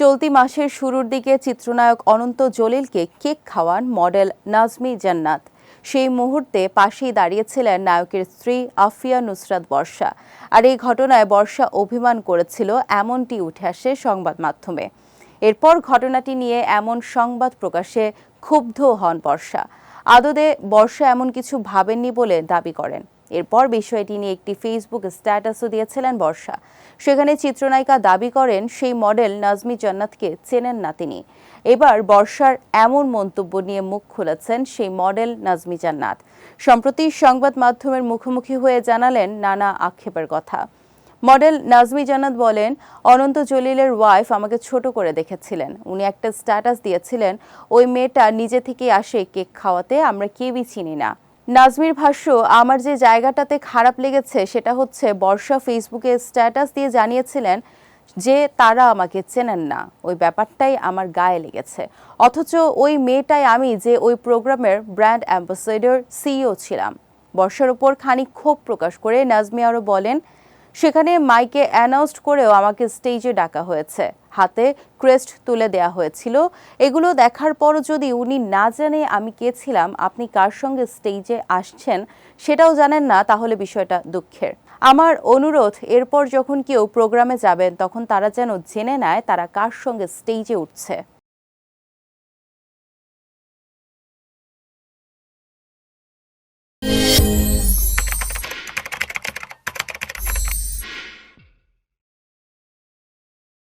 চলতি মাসের শুরুর দিকে চিত্রনায়ক অনন্ত জলিলকে কেক খাওয়ান মডেল নাজমি জান্নাত। সেই মুহূর্তে পাশেই দাঁড়িয়েছিলেন নায়কের স্ত্রী আফিয়া নুসরাত বর্ষা। আর এই ঘটনায় বর্ষা অভিমান করেছিল এমনটি উঠে আসে সংবাদ মাধ্যমে। এরপর ঘটনাটি নিয়ে এমন সংবাদ প্রকাশে ক্ষুব্ধ হন বর্ষা। আদতে বর্ষা এমন কিছু ভাবেননি বলে দাবি করেন। এরপর বিষয়টি নিয়ে একটি ফেসবুক স্ট্যাটাসও দিয়েছিলেন বর্ষা। সেখানে চিত্রনায়িকা দাবি করেন, সেই মডেল নাজমি জান্নাতকে চেনেন না তিনি। এবার বর্ষার এমন মন্তব্য নিয়ে মুখ খুলেছেন সেই মডেল নাজমি জান্নাত। সম্প্রতি সংবাদ মাধ্যমের মুখোমুখি হয়ে জানালেন নানা আক্ষেপের কথা। মডেল নাজমি জান্নাত বলেন, অনন্ত জলিলের ওয়াইফ আমাকে ছোট করে দেখেছিলেন। উনি একটা স্ট্যাটাস দিয়েছিলেন, ওই মেয়েটা নিজে থেকে আসে কেক খাওয়াতে, আমরা কেউই চিনি না। নাজমির ভাষ্য, আমার যে জায়গাটাতে খারাপ লেগেছে সেটা হচ্ছে বর্ষা ফেসবুকে স্ট্যাটাস দিয়ে জানিয়েছিলেন যে তারা আমাকে চেনেন না। ওই ব্যাপারটাই আমার গায়ে লেগেছে। অথচ ওই মেয়েটাই আমি যে ওই প্রোগ্রামের ব্র্যান্ড অ্যাম্বাসেডর, সিইও ছিলাম। বর্ষার উপর খানিক ক্ষোভ প্রকাশ করে নাজমি আরও বলেন সেখানে মাইকে অ্যানাউন্সড করেও আমাকে স্টেজে ডাকা হয়েছে। হাতে ক্রেস্ট তুলে দেয়া হয়েছিল। এগুলো দেখার পরও যদি উনি না জানে আমি কে ছিলাম, আপনি কার সঙ্গে স্টেজে আসছেন সেটাও জানেন না, তাহলে বিষয়টা দুঃখের। আমার অনুরোধ, এরপর যখন কেউ প্রোগ্রামে যাবেন, তখন তারা যেন জেনে নেয় তারা কার সঙ্গে স্টেজে উঠছে।